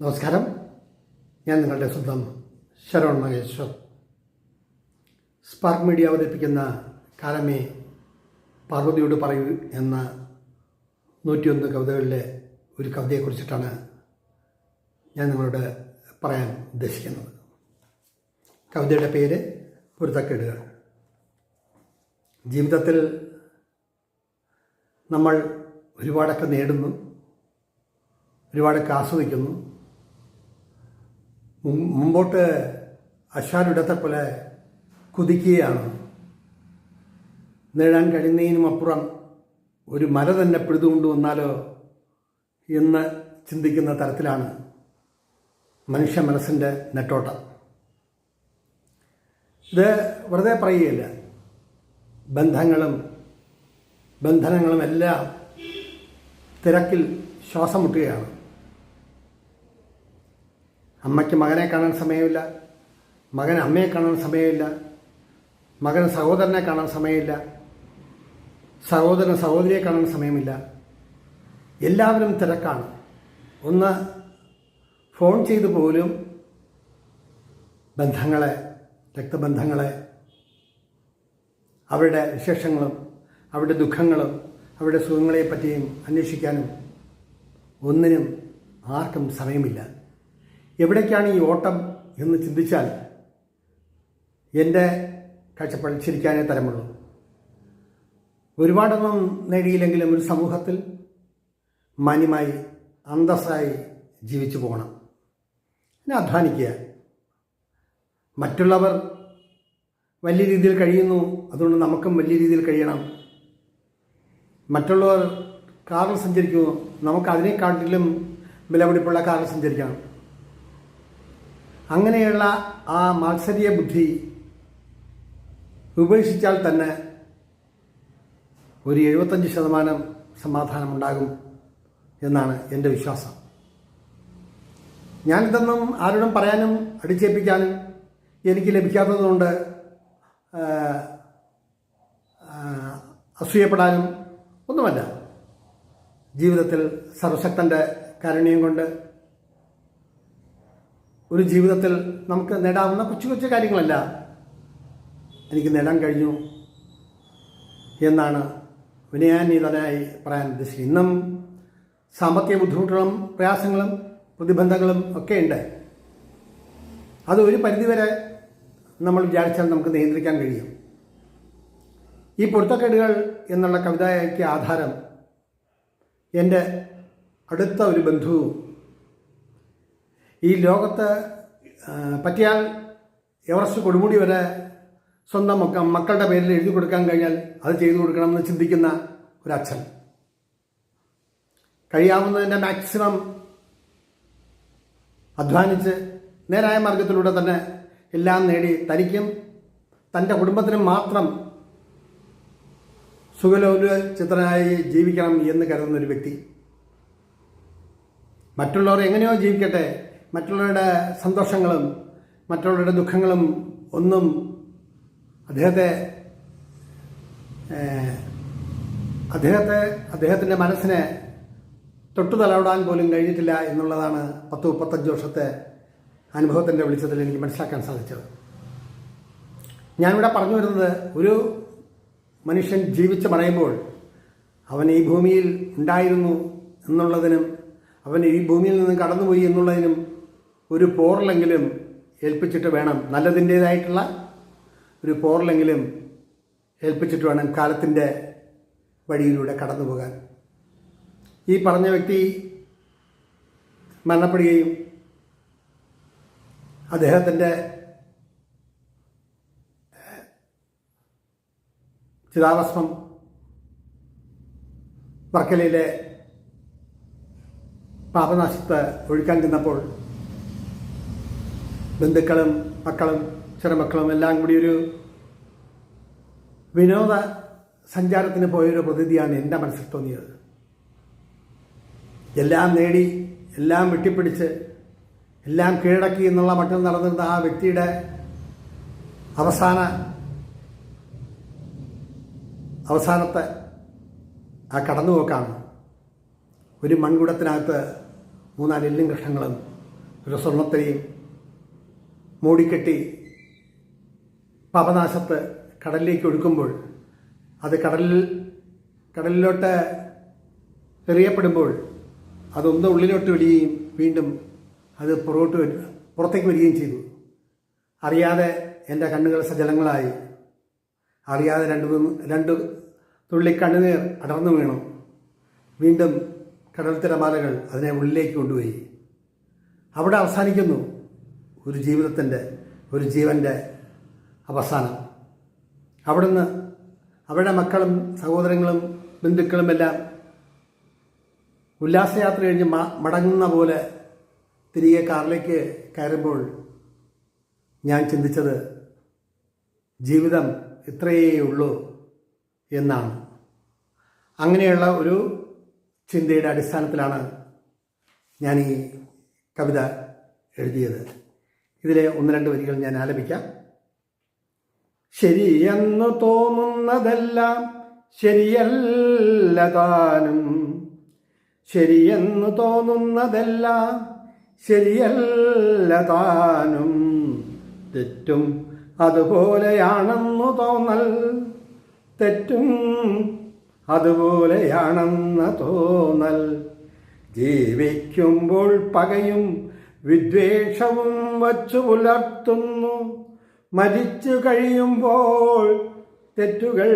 നമസ്കാരം. ഞാൻ നിങ്ങളുടെ സ്വന്തം ശരവൺ മഹേശ്വർ. സ്പാർക്ക് മീഡിയ അവതരിപ്പിക്കുന്ന കാലമേ പാർവതിയോട് പറയൂ എന്ന നൂറ്റിയൊന്ന് കവിതകളിലെ ഒരു കവിതയെക്കുറിച്ചിട്ടാണ് ഞാൻ നിങ്ങളോട് പറയാൻ ഉദ്ദേശിക്കുന്നത്. കവിതയുടെ പേര് പൊരുത്തക്കേടുകൾ. ജീവിതത്തിൽ നമ്മൾ ഒരുപാടൊക്കെ നേടുന്നു ഒരുപാടൊക്കെ ആസ്വദിക്കുന്നു മുമ്പോട്ട് അഷാരിടത്തെ പോലെ കുതിക്കുകയാണ്. നേടാൻ കഴിയുന്നതിനും അപ്പുറം ഒരു മല തന്നെ പിഴുതുകൊണ്ട് വന്നാലോ എന്ന് ചിന്തിക്കുന്ന തരത്തിലാണ് മനുഷ്യ മനസ്സിന്റെ നെട്ടോട്ടം. ഇത് വെറുതെ പറയുകയില്ല. ബന്ധങ്ങളും ബന്ധനങ്ങളും എല്ലാം തിരക്കിൽ ശ്വാസം മുട്ടുകയാണ്. അമ്മയ്ക്ക് മകനെ കാണാൻ സമയമില്ല. മകൻ അമ്മയെ കാണാൻ സമയമില്ല. മകൻ സഹോദരനെ കാണാൻ സമയമില്ല. സഹോദരൻ സഹോദരിയെ കാണാൻ സമയമില്ല. എല്ലാവരും തിരക്കാണ്. ഒന്ന് ഫോൺ ചെയ്ത് പോലും ബന്ധങ്ങളെ രക്തബന്ധങ്ങളെ അവരുടെ വിശേഷങ്ങളും അവരുടെ ദുഃഖങ്ങളും അവരുടെ സുഖങ്ങളെ പറ്റിയും അന്വേഷിക്കാനും ഒന്നിനും ആർക്കും സമയമില്ല. എവിടേക്കാണ് ഈ ഓട്ടം എന്ന് ചിന്തിച്ചാൽ എന്റെ കാഴ്ചപ്പാടിൽ ചിരിക്കാനേ തരമുള്ളൂ. ഒരുപാടൊന്നും നേടിയില്ലെങ്കിലും ഒരു സമൂഹത്തിൽ മാന്യമായി അന്തസ്സായി ജീവിച്ചു പോകണം. പിന്നെ അധ്വാനിക്കുക. മറ്റുള്ളവർ വലിയ രീതിയിൽ കഴിയുന്നു അതുകൊണ്ട് നമുക്കും വലിയ രീതിയിൽ കഴിയണം. മറ്റുള്ളവർ കാറിൽ സഞ്ചരിക്കുന്നു നമുക്ക് അതിനെക്കാട്ടിലും വിലപിടിപ്പുള്ള കാറിൽ സഞ്ചരിക്കണം. അങ്ങനെയുള്ള ആ മാത്സര്യ ബുദ്ധി ഉപേക്ഷിച്ചാൽ തന്നെ ഒരു എഴുപത്തഞ്ച് ശതമാനം സമാധാനമുണ്ടാകും എന്നാണ് എന്റെ വിശ്വാസം. ഞാനിതൊന്നും ആരോടും പറയാനും അടിച്ചേൽപ്പിക്കാനും എനിക്ക് ലഭിക്കാത്തതുകൊണ്ട് അസൂയപ്പെടാനും ഒന്നുമല്ല. ജീവിതത്തിൽ സർവശക്തന്റെ കാരുണ്യം കൊണ്ട് ഒരു ജീവിതത്തിൽ നമുക്ക് നേടാവുന്ന കൊച്ചു കൊച്ചു കാര്യങ്ങളല്ല. എനിക്ക് നേടാൻ കഴിഞ്ഞു എന്നാണ് വിനയാന്വിതനായി പറയാൻ ഉദ്ദേശിക്കുന്നത് ഇന്നും സാമ്പത്തിക ബുദ്ധിമുട്ടുകളും പ്രയാസങ്ങളും പ്രതിബന്ധങ്ങളും ഒക്കെ ഉണ്ട്. അത് ഒരു പരിധിവരെ നമ്മൾ വിചാരിച്ചാൽ നമുക്ക് നിയന്ത്രിക്കാൻ കഴിയും. ഈ പൊരുത്തക്കേടുകൾ എന്നുള്ള കവിതയ്ക്ക് ആധാരം എന്റെ അടുത്ത ഒരു ബന്ധുവും ഈ ലോകത്ത് പറ്റിയാൽ എവറസ്റ്റ് കൊടുമുടി വരെ സ്വന്തം മക്ക മക്കളുടെ പേരിൽ എഴുതി കൊടുക്കാൻ കഴിഞ്ഞാൽ അത് ചെയ്തു കൊടുക്കണമെന്ന് ചിന്തിക്കുന്ന ഒരച്ഛൻ. കഴിയാവുന്നതിന്റെ മാക്സിമം അധ്വാനിച്ച് നേരായ മാർഗത്തിലൂടെ തന്നെ എല്ലാം നേടി തനിക്കും തന്റെ കുടുംബത്തിനും മാത്രം സുഖലോല ചിത്രനായി ജീവിക്കണം എന്ന് കരുതുന്ന ഒരു വ്യക്തി. മറ്റുള്ളവർ എങ്ങനെയോ ജീവിക്കട്ടെ മറ്റുള്ളവരുടെ സന്തോഷങ്ങളും മറ്റുള്ളവരുടെ ദുഃഖങ്ങളും ഒന്നും അദ്ദേഹത്തെ അദ്ദേഹത്തെ അദ്ദേഹത്തിന്റെ മനസ്സിനെ തൊട്ടു തലവിടാൻ പോലും കഴിഞ്ഞിട്ടില്ല എന്നുള്ളതാണ് പത്ത് മുപ്പത്തഞ്ച് വർഷത്തെ അനുഭവത്തിന്റെ വെളിച്ചത്തിൽ എനിക്ക് മനസ്സിലാക്കാൻ സാധിച്ചത്. ഞാനിവിടെ പറഞ്ഞു വരുന്നത് ഒരു മനുഷ്യൻ ജീവിച്ച് പറയുമ്പോൾ അവൻ ഈ ഭൂമിയിൽ ഉണ്ടായിരുന്നു എന്നുള്ളതിനും അവൻ ഈ ഭൂമിയിൽ നിന്ന് കടന്നുപോയി എന്നുള്ളതിനും ഒരു പോറലെങ്കിലും ഏൽപ്പിച്ചിട്ട് വേണം. നല്ലതിന്റേതായിട്ടുള്ള ഒരു പോറലെങ്കിലും ഏൽപ്പിച്ചിട്ട് വേണം കാലത്തിന്റെ വഴിയിലൂടെ കടന്നു പോകാൻ. ഈ പറഞ്ഞ വ്യക്തി മരണപ്പെടുകയും അദ്ദേഹത്തിന്റെ ചിതാഭസ്മം വർക്കലയിലെ പാപനാശത്ത് ഒഴുക്കാൻ ചെന്നപ്പോൾ ബന്ധുക്കളും മക്കളും ചെറുമക്കളും എല്ലാം കൂടി ഒരു വിനോദ സഞ്ചാരത്തിന് പോയൊരു പ്രതിനിധിയാണ് എന്റെ മനസ്സിൽ തോന്നിയത്. എല്ലാം നേടി എല്ലാം വെട്ടിപ്പിടിച്ച് എല്ലാം കീഴടക്കി എന്നുള്ള മട്ടിൽ നടന്നിരുന്ന ആ വ്യക്തിയുടെ അവസാന അവസാനത്തെ ആ കടന്നുപോക്കാണ്. ഒരു മൺകുടത്തിനകത്ത് മൂന്നാൽ എല്ലും കഷ്ണങ്ങളും ഒരു സ്വർണത്തെയും മൂടിക്കെട്ടി പാപനാശത്ത് കടലിലേക്ക് ഒഴുക്കുമ്പോൾ അത് കടലിൽ കടലിലോട്ട് എറിയപ്പെടുമ്പോൾ അതൊന്ന് ഉള്ളിലോട്ട് വിടുകയും വീണ്ടും അത് പുറകോട്ട് വരിക പുറത്തേക്ക് വരികയും ചെയ്തു. അറിയാതെ എന്റെ കണ്ണുകൾ സജലങ്ങളായി. അറിയാതെ രണ്ട് രണ്ട് തുള്ളി കണ്ണുനീർ അടർന്നു വീണു. വീണ്ടും കടൽ തിരമാലകൾ അതിനെ ഉള്ളിലേക്ക് കൊണ്ടുപോയി. അവിടെ അവസാനിക്കുന്നു. ഒരു ജീവിതത്തിന്റെ ഒരു ജീവന്റെ അവസാനം. അവിടുന്ന് അവരുടെ മക്കളും സഹോദരങ്ങളും ബന്ധുക്കളും എല്ലാം ഉല്ലാസയാത്ര കഴിഞ്ഞ് മടങ്ങുന്ന പോലെ തിരികെ കാറിലേക്ക് കയറുമ്പോൾ ഞാൻ ചിന്തിച്ചത് ജീവിതം ഇത്രയേ ഉള്ളൂ എന്നാണ്. അങ്ങനെയുള്ള ഒരു ചിന്തയുടെ അടിസ്ഥാനത്തിലാണ് ഞാൻ ഈ കവിത എഴുതിയത്. ഇതിലെ ഒന്ന് രണ്ട് വരികൾ ഞാൻ ആലപിക്കാം. ശരിയെന്നു തോന്നുന്നതെല്ലാം ശരിയല്ല താനും ശരിയെന്നു തോന്നുന്നതെല്ലാം ശരിയല്ല താനും തെറ്റും അതുപോലെയാണെന്നു തോന്നൽ. തെറ്റും അതുപോലെയാണെന്ന തോന്നൽ. ജീവിക്കുമ്പോൾ പകയും വിദ്വേഷവും വച്ചു പുലർത്തുന്നു. മരിച്ചു കഴിയുമ്പോൾ തെറ്റുകൾ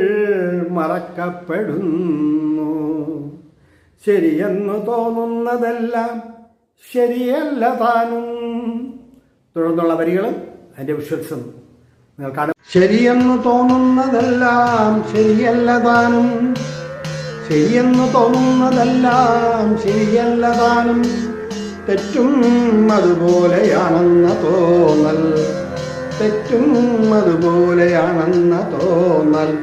മറക്കപ്പെടുന്നു. ശരിയെന്നു തോന്നുന്നതെല്ലാം ശരിയല്ല താനും. തുടർന്നുള്ള വരികൾ അതിന്റെ വിഷ്വൽസും നിങ്ങൾക്കാണ്. ശരിയെന്ന് തോന്നുന്നതെല്ലാം ശരിയല്ല താനും. ശരിയെന്ന് തോന്നുന്നതെല്ലാം ശരിയല്ല താനും. തെറ്റും അതുപോലെയാണെന്ന തോന്നൽ. തെറ്റും അതുപോലെയാണെന്ന തോന്നൽ.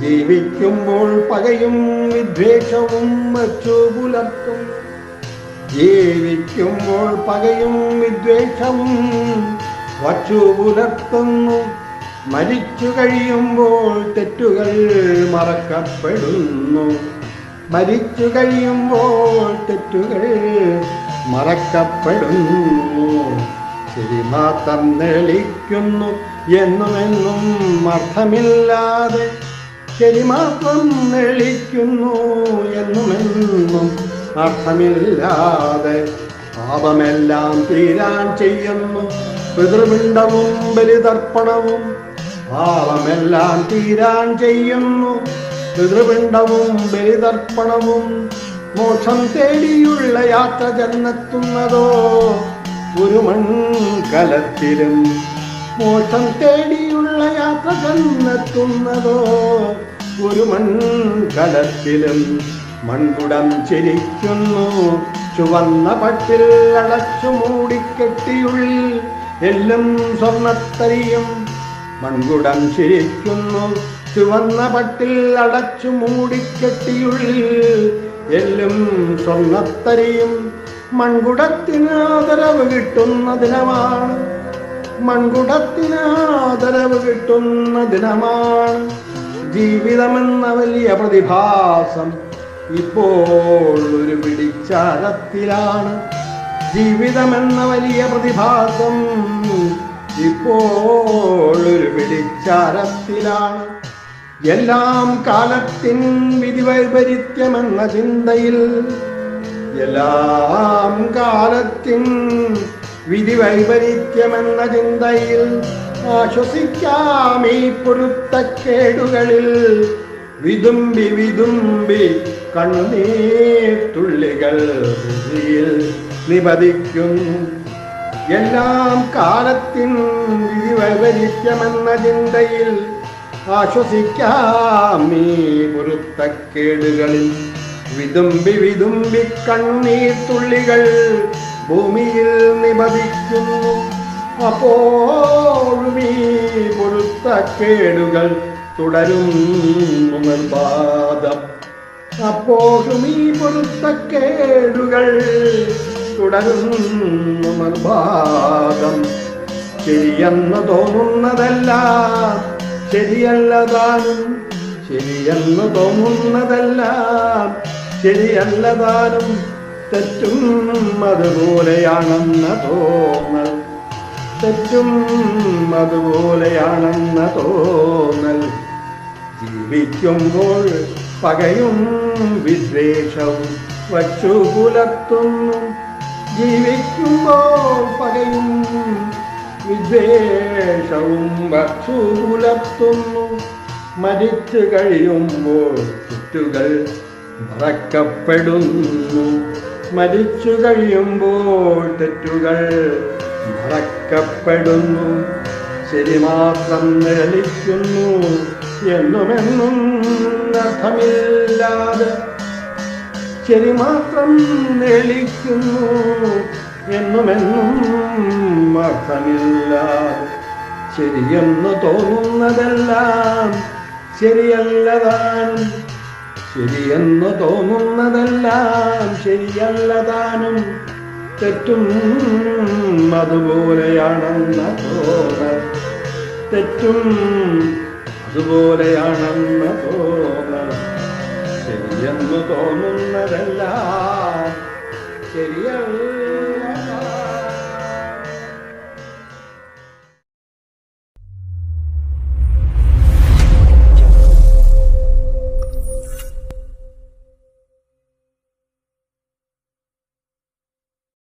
ജീവിക്കുമ്പോൾ പകയും വിദ്വേഷവും വച്ചു പുലർത്തും. ജീവിക്കുമ്പോൾ പകയും വിദ്വേഷവും വച്ചു പുലർത്തുന്നു. മരിച്ചു കഴിയുമ്പോൾ തെറ്റുകൾ മറക്കപ്പെടുന്നു. മരിച്ചു കഴിയുമ്പോൾ തെറ്റുകൾ മറക്കപ്പെടുന്നു. മാത്രം നെളിക്കുന്നു എന്നുമെന്നും അർത്ഥമില്ലാതെ ശരി മാത്രം നെളിക്കുന്നു എന്നുമെന്നും അർത്ഥമില്ലാതെ പാപമെല്ലാം തീരാൻ ചെയ്യുന്നു. പിതൃപിണ്ടവും ബലിതർപ്പണവും പാപമെല്ലാം തീരാൻ ചെയ്യുന്നു. പിതൃപിണ്ടവും ബലിതർപ്പണവും മോക്ഷം തേടിയുള്ള യാത്ര ചെന്നെത്തുന്നതോ ഒരു മൺകലത്തിലും മോക്ഷം തേടിയുള്ള യാത്ര ചെന്നെത്തുന്നതോ ഒരു മൺകലത്തിലും മൺകുടം ചിരിക്കുന്നു. ചുവന്ന പട്ടിൽ അടച്ചു മൂടിക്കെട്ടിയുള്ളിൽ എല്ലും സ്വർണത്തരിയും മൺകുടം ചിരിക്കുന്നു. ചുവന്ന പട്ടിൽ അടച്ചു മൂടിക്കെട്ടിയുള്ളിൽ എല്ലും സ്വർണത്തരിയും മൺകുടത്തിന് ആദരവ് കിട്ടുന്ന ദിനമാണ് മൺകുടത്തിന് ആദരവ് കിട്ടുന്ന ദിനമാണ് ജീവിതമെന്ന വലിയ പ്രതിഭാസം ഇപ്പോൾ ഒരു പിടിച്ചാരത്തിലാണ്. ജീവിതമെന്ന വലിയ പ്രതിഭാസം ഇപ്പോൾ ഒരു പിടിച്ചാരത്തിലാണ്. എല്ലാം കാലത്തിൻ വിധി വൈപരീത്യമെന്ന ചിന്തയിൽ എല്ലാം കാലത്തിൻ വിധി വൈപരീത്യമെന്ന ചിന്തയിൽ ആശ്വസിക്കാം ഈ പൊരുത്തക്കേടുകളിൽ വിതുമ്പി വിതുമ്പി കണ്ണീർത്തുള്ളികൾ നിപതിക്കുന്നു എല്ലാം കാലത്തിൻ വിധി വൈപരീത്യമെന്ന ചിന്തയിൽ ആശ്വസിക്കാം ഈ പൊരുത്തക്കേടുകളിൽ വിതുമ്പി വിതുമ്പി കണ്ണീർ തുള്ളികൾ ഭൂമിയിൽ നിപതിക്കുന്നു അപ്പോഴും ഈ പൊരുത്തക്കേടുകൾ തുടരുന്നു നിർബാധം അപ്പോഴും ഈ പൊരുത്തക്കേടുകൾ തുടരുന്നു നിർബാധം ശരിയെന്ന് തോന്നുന്നതെല്ലാം ശരിയല്ല താനും ശരിയെന്ന് തോന്നുന്നതെല്ലാം ശരിയല്ലതാനും തെറ്റും അതുപോലെയാണെന്ന തോന്നൽ. തെറ്റും അതുപോലെയാണെന്ന തോന്നൽ. ജീവിക്കുമ്പോൾ പകയും വിദ്വേഷവും വച്ചു പുലർത്തുന്നു. ജീവിക്കുമ്പോൾ പകയും വിദ്വേഷവും വച്ചു പുലർത്തുന്നു മരിച്ചു കഴിയുമ്പോൾ ചുറ്റുകൾ മറക്കപ്പെടുന്നു. മരിച്ചു കഴിയുമ്പോൾ തെറ്റുകൾ മറക്കപ്പെടുന്നു. ശരി മാത്രം നിഴലിക്കുന്നു എന്നുമെന്നും അർത്ഥമില്ലാതെ ശരി മാത്രം നിഴലിക്കുന്നു. എന്നുമെന്നും അർത്ഥമില്ല. ശരിയെന്ന് തോന്നുന്നതെല്ലാം ശരിയല്ലതാനും ശരിയെന്ന് തോന്നുന്നതെല്ലാം ശരിയല്ലതാനും തെറ്റും അതുപോലെയാണെന്ന തോന്നൽ. തെറ്റും അതുപോലെയാണെന്ന തോന്നൽ. ശരിയെന്ന് തോന്നുന്നതെല്ലാം ശരിയല്ല